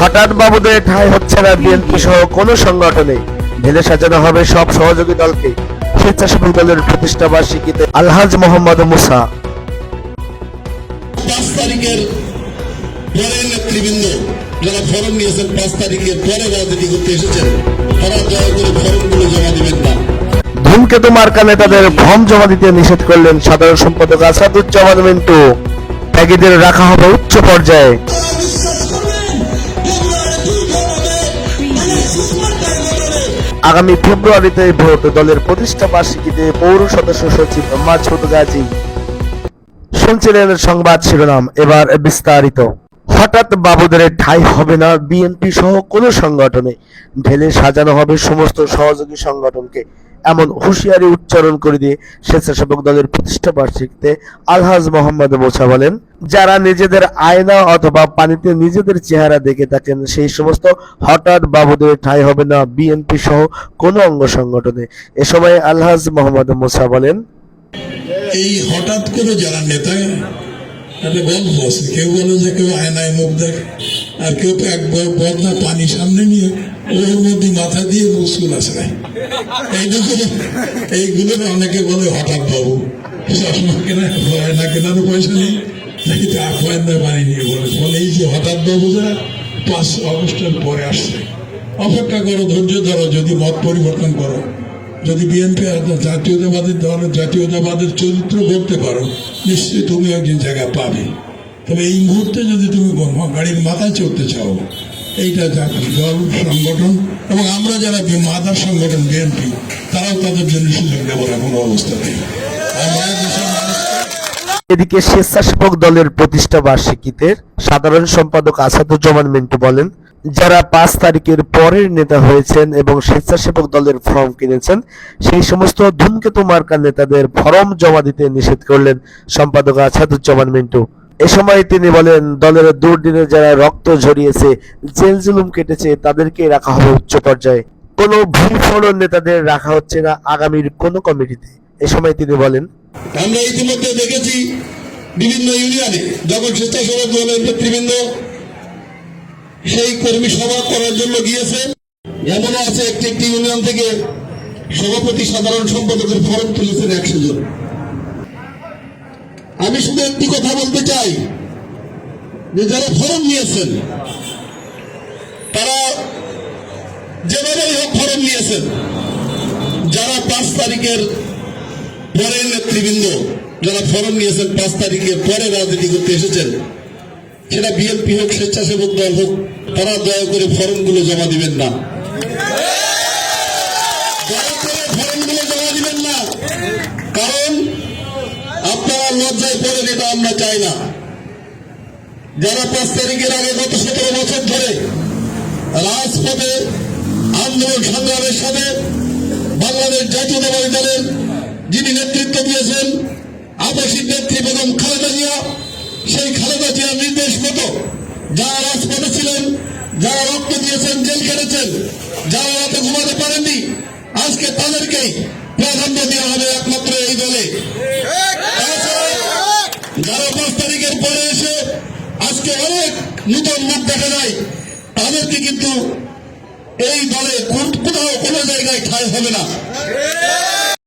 হঠাৎ বাবুদের ঠাঁই হচ্ছে না বিএনপি সহ কোনো সংগঠনে। ঢেলে সাজানো হবে সব সহযোগী দলকে। স্বেচ্ছাসেবক দলের প্রতিষ্ঠা বার্ষিকীতে আলহাজ মোহাম্মদ মুসা। পাঁচ তারিখের পরে নেতৃবৃন্দ যারা ফরম নিয়েছেন পাঁচ তারিখের পরে রাজনীতি করতে এসেছেন তারা দয়া করে ফরমগুলো জমা দিবেন না। ধূমকেতু মার্কা নেতাদের ফর্ম জমা দিতে নিষেধ করলেন সাধারণ সম্পাদক আসাদুজ্জামান মিন্টু। ত্যাগীদের রাখা হবে উচ্চ পর্যায়ে। আগামী ফেব্রুয়ারিতে ভোট দলের প্রতিষ্ঠা বার্ষিকীতে পৌর সদস্য সচিব মাছুদ গাজী শুনছিলেন সংবাদ শিরোনাম। এবার বিস্তারিত। হঠাৎ বাবুদের ঠাঁই হবে না বিএনপি সহ কোনো সংগঠনে। ঢেলে সাজানো হবে সমস্ত সহযোগী সংগঠনকে। এমন হুঁশিয়ারি উচ্চারণ করে দিয়ে স্বেচ্ছাসেবক দলের প্রতিষ্ঠা বার্ষিকীতে আলহাজ মোহাম্মদ মোছা বলেন, যারা নিজেদের আয়না অথবা পানিতে নিজেদের চেহারা দেখে থাকেন, সেই সমস্ত হঠাৎ বাবুদের ঠাঁই হবে না বিএনপি সহ কোনো অঙ্গ সংগঠনে। এ সময় আলহাজ মোহাম্মদ মোছা বলেন, এই হঠাৎ করে যারা নেতা একটা গল্প আছে কেউ বলে যে কেউ আয়নায় মুখ দেখে, আর কেউ একবার বদনা পানি সামনে নিয়ে ওর মধ্যে মাথা দিয়ে মুসকুল আসে এইটুকু, এইগুলো অনেকে বলে হঠাৎ বাবু। আয়না পয়সা নেই। নাকি পানি নিয়ে বলে। ফলে এই যে হঠাৎ বাবু যারা পাঁচ অগস্টের পরে আসছে। অপেক্ষা করো, ধৈর্য ধরো, যদি মত পরিবর্তন করো। যদি বিএনপি জাতীয়তাবাদী দলের জাতীয়তাবাদের চরিত্র করতে পারো, নিশ্চয়ই তুমি একজন জায়গা পাবে। তবে এই মুহূর্তে যদি তুমি গাড়ির মাথায় চড়তে চাও, এইটা দল, সংগঠন এবং আমরা যারা মাদার সংগঠন বিএনপি তারাও তাদের জন্য সুযোগ না কোনো অবস্থাতেই আমরা এদিকে স্বেচ্ছাসেবক দলের প্রতিষ্ঠা বার্ষিকীতে সাধারণ সম্পাদক আসাদুজ্জামান মিন্টু বলেন যারা পাঁচ তারিখের পরের নেতা হয়েছেন এবং স্বেচ্ছাসেবক দলের ফর্ম কিনেছেন, সেই সমস্ত ধূমকেতু মার্কা নেতাদের ফর্ম জমা দিতে নিষেধ করলেন সম্পাদক আসাদুজ্জামান মিন্টু। এ সময় তিনি বলেন, দলের দুর্দিনে যারা রক্ত ঝরিয়েছে, জেল জুলুম কেটেছে, তাদেরকে রাখা হবে উচ্চ পর্যায়ে। কোনো ভুল ফলন নেতাদের রাখা হচ্ছে না আগামীর কোনো কমিটিতে। এ সময় তিনি বলেন, আমরা ইতিমধ্যে দেখেছি বিভিন্ন ইউনিয়নে যখন স্বেচ্ছাসেবক দলের নেতৃবৃন্দ সেই কর্মী সভা করার জন্য গিয়েছে এমনও আছে একটি একটি ইউনিয়ন থেকে সভাপতি সাধারণ সম্পাদকের ফরম তুলেছেন একশো জন। আমি শুধু একটি কথা বলতে চাই যে যারা ফরম নিয়েছেন, তারা যেভাবেই হোক ফরম নিয়েছেন, যারা পাঁচ তারিখের পরের নেতৃবৃন্দ, যারা ফরম নিয়েছেন পাঁচ তারিখের পরে রাজনীতি করতে এসেছেন সেটা বিএনপি হোক, স্বেচ্ছাসেবক দল হোক, তারা দয়া করে ফরমগুলো জমা দিবেন না। ফরমগুলো জমা দিবেন না। কারণ আপনারা লজ্জায় পড়েন, এটা আমরা চাই না। যারা পাঁচ তারিখের আগে গত সতেরো বছর ধরে রাজপথে আন্দোলন সংগ্রামের সাথে বাংলাদেশ জাতীয়তাবাদী দলের যিনি নেতৃত্ব দিয়েছেন, আবাসিক নেত্রী বেগম খালেদা জিয়া সেই খালেদা জিয়ার নির্দেশ মতো যারা রাজপথে ছিলেন, যারা রক্ত দিয়েছেন, জেল কেটেছেন যারা রাতে ঘুমাতে পারেননি, আজকে তাদেরকেই প্রাধান্য দেওয়া হবে একমাত্র এই দলে। যারা পাঁচ তারিখের পরে এসে আজকে অনেক নূতন মুখ দেখা যায়। তাদেরকে কিন্তু এই দলে কোথাও কোনো জায়গায় ঠাঁই হবে না।